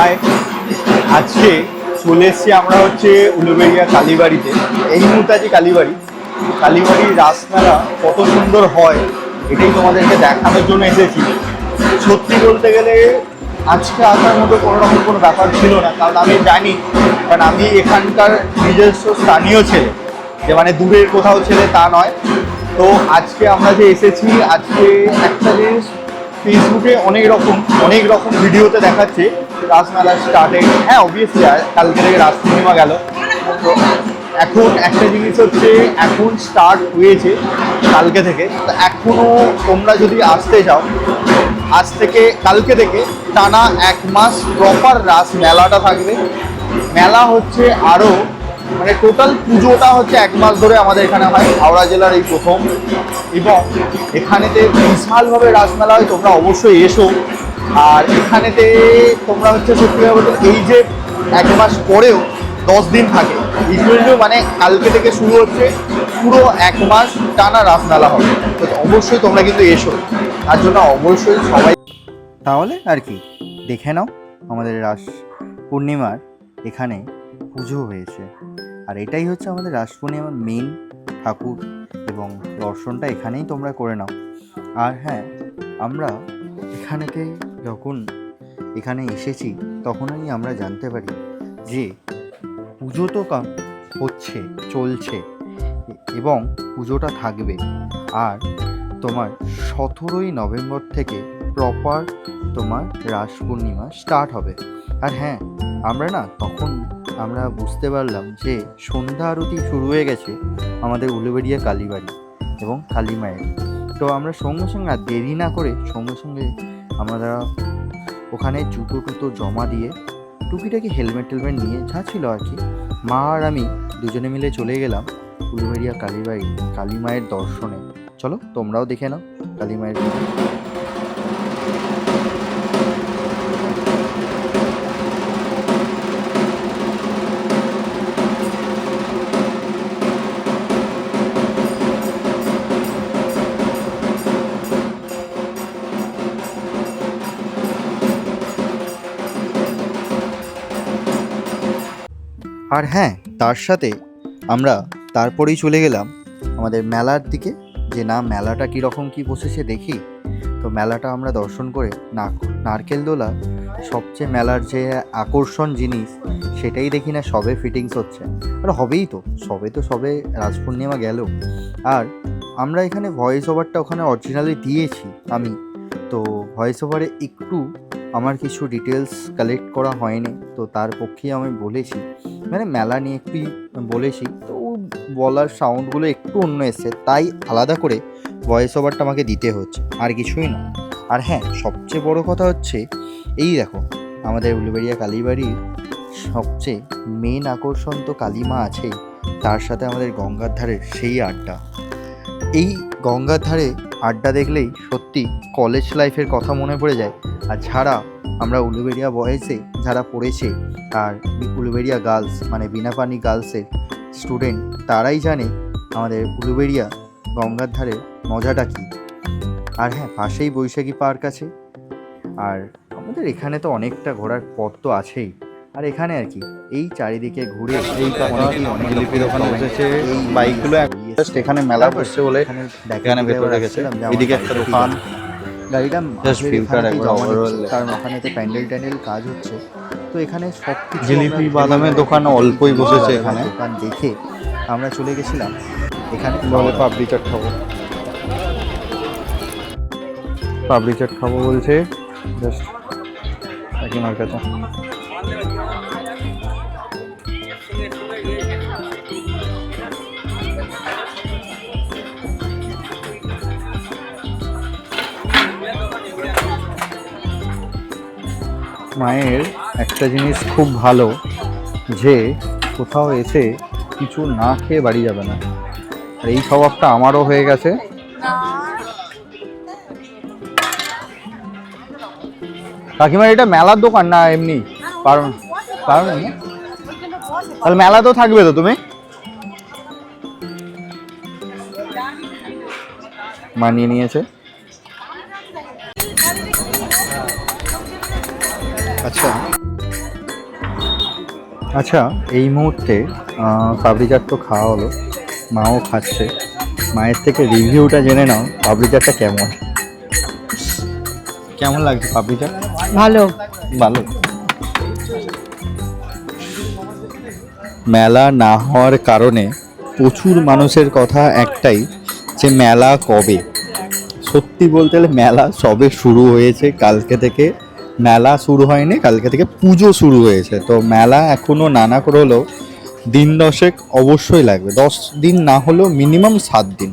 High আজকে চলে এসছি আমরা হচ্ছে উলুবেড়িয়া কালীবাড়িতে। এই মুহূর্তে আছে কালীবাড়ি। কালীবাড়ির রাসমেলা কত সুন্দর হয়, এটাই তোমাদেরকে দেখানোর জন্য এসেছি। সত্যি বলতে গেলে আজকে আসার মতো কোনো রকম কোনো ব্যাপার ছিল না, কারণ আমি জানি, কারণ আমি এখানকার নিজস্ব স্থানীয় ছেলে, যে মানে দূরের কোথাও ছেলে তা নয়। তো আজকে আমরা যে এসেছি, আজকে একটা জিনিস ফেসবুকে অনেক রকম অনেক রকম ভিডিওতে দেখাচ্ছে। রাসমেলা স্টার্টে হ্যাঁ অবভিয়াসলি কালকে থেকে রাস পূর্ণিমা গেল। তো এখন একটা জিনিস হচ্ছে, এখন স্টার্ট হয়েছে কালকে থেকে। তো এখনও তোমরা যদি আসতে চাও, আজ থেকে কালকে থেকে টানা এক মাস প্রপার রাস মেলাটা থাকবে। মেলা হচ্ছে আরও মানে টোটাল পুজোটা হচ্ছে এক মাস ধরে আমাদের এখানে হয়, হাওড়া জেলার এই প্রথম। এবং এখানেতে বিশালভাবে রাসমেলা হয়, তোমরা অবশ্যই এসো। আর এখানেতে তোমরা হচ্ছে সত্যিভাবে বলতে এই যে এক মাস পরেও দশ দিন থাকে ইউজুয়ালি মানে কালকে থেকে শুরু হচ্ছে, পুরো এক মাস টানা রাসমেলা হবে। তো অবশ্যই তোমরা কিন্তু এসো। তার জন্য অবশ্যই সবাই তাহলে আর কি, দেখে নাও আমাদের রাস পূর্ণিমার এখানে পুজো হয়েছে। আর এটাই হচ্ছে আমাদের রাস পূর্ণিমার মেন ঠাকুর এবং দর্শনটা এখানেই তোমরা করে নাও। আর হ্যাঁ আমরা এখানেতে যখন এখানে এসেছি, তখনই আমরা জানতে পারি যে পুজো তো হচ্ছে, চলছে, এবং পুজোটা থাকবে। আর তোমার সতেরোই নভেম্বর থেকে প্রপার তোমার রাস পূর্ণিমা স্টার্ট হবে। আর হ্যাঁ আমরা না তখন আমরা বুঝতে পারলাম যে সন্ধ্যা আরতি শুরু হয়ে গেছে আমাদের উলুবেড়িয়া কালীবাড়ি এবং কালী মায়ের তো আমরা সঙ্গে সঙ্গে আর দেরি না করে সঙ্গে সঙ্গে আমরা ওখানে জুতো টুতো জমা দিয়ে টুকিটাকি হেলমেট টেলমেট নিয়ে যা ছিল আর কি, মা আর আমি দুজনে মিলে চলে গেলাম উলুবেড়িয়া কালীবাড়ি কালী মায়ের দর্শনে। চলো তোমরাও দেখে নাও কালী মায়ের আর হ্যাঁ তার সাথে আমরা তারপরেই চলে গেলাম আমাদের মেলার দিকে। যে না, মেলাটা কীরকম কী বসেছে দেখি। তো মেলাটা আমরা দর্শন করে না নারকেল দোলা সবচেয়ে মেলার যে আকর্ষণ জিনিস, সেটাই দেখি না, সবে ফিটিংস হচ্ছে। আর হবেই তো, সবে তো সবে রাজপূর্ণিমা গেল। আর আমরা এখানে ভয়েস ওভারটা ওখানে অরিজিনালি দিয়েছি আমি। তো ভয়েস ওভারে একটু আমার কিছু ডিটেলস কালেক্ট করা হয়নি, তো তার পক্ষে আমি বলেছি। মানে মেলা নিয়ে একটু বলেছি, তো বলার সাউন্ডগুলো একটু অন্য এসছে, তাই আলাদা করে ভয়েস ওভারটা আমাকে দিতে হচ্ছে, আর কিছুই না। আর হ্যাঁ সবচেয়ে বড় কথা হচ্ছে, এই দেখো, আমাদের উলুবেড়িয়া কালীবাড়ির সবচেয়ে মেন আকর্ষণ তো কালীমা আছেই তার সাথে আমাদের গঙ্গার ধারে সেই আড্ডা। এই গঙ্গার ধারে আড্ডা দেখলেই সত্যি কলেজ লাইফের কথা মনে পড়ে যায় আর ছাড়া আমরা উলুবেড়িয়া বয়েসে যারা পড়েছে আর উলুবেড়িয়া গার্লস মানে বিনাপানি গার্লসের স্টুডেন্ট তারাই জানে আমাদের উলুবেড়িয়া গঙ্গার ধারে মজাটা কী। আর হ্যাঁ পাশেই বৈশাখী পার্ক আছে। আর আমাদের এখানে তো অনেকটা ঘোরার পথ তো আছেই। আর এখানে আর কি এই চারিদিকে ঘুরে এই অনেক ওখানে বসেছে, বাইকগুলো এখানে মেলা বসছে বলে এখানে ভেতরে এদিকে একটা দোকান। গাড়িটা কারণ ওখানেতে প্যান্ডেল ট্যান্ডেল কাজ হচ্ছে তো এখানে সব কিছু জিলিপি, বাদামের দোকান অল্পই বসেছে এখানে। দোকান দেখে আমরা চলে গেছিলাম। এখানে বলে পাপড়ি চাট খাব। পাপড়ি চাট খাব বলছে। জাস্ট কাকিমার কাছে মায়ের একটা জিনিস খুব ভালো, যে কোথাও এসে কিছু না খেয়ে বাড়ি যাবে না। আর এই স্বভাবটা আমারও হয়ে গেছে। কাকিমার এটা মেলার দোকান না এমনি? পারো পারো তাহলে মেলা তো থাকবে তো তুমি? মানিয়ে নিয়েছে। আচ্ছা। আচ্ছা এই মুহূর্তে চাট তো খাওয়া হলো মাও খাচ্ছে। মায়ের থেকে রিভিউটা জেনে নাও চাটটা কেমন? কেমন লাগছে চাট ভালো। ভালো। মেলা না হওয়ার কারণে প্রচুর মানুষের কথা একটাই যে মেলা কবে? সত্যি বলতে গেলে মেলা সবে শুরু হয়েছে কালকে থেকে। মেলা শুরু হয়নি, কালকে থেকে পুজো শুরু হয়েছে। তো মেলা এখনও নানা করে হলেও দিন দশেক অবশ্যই লাগবে। দশ দিন না হলেও মিনিমাম সাত দিন।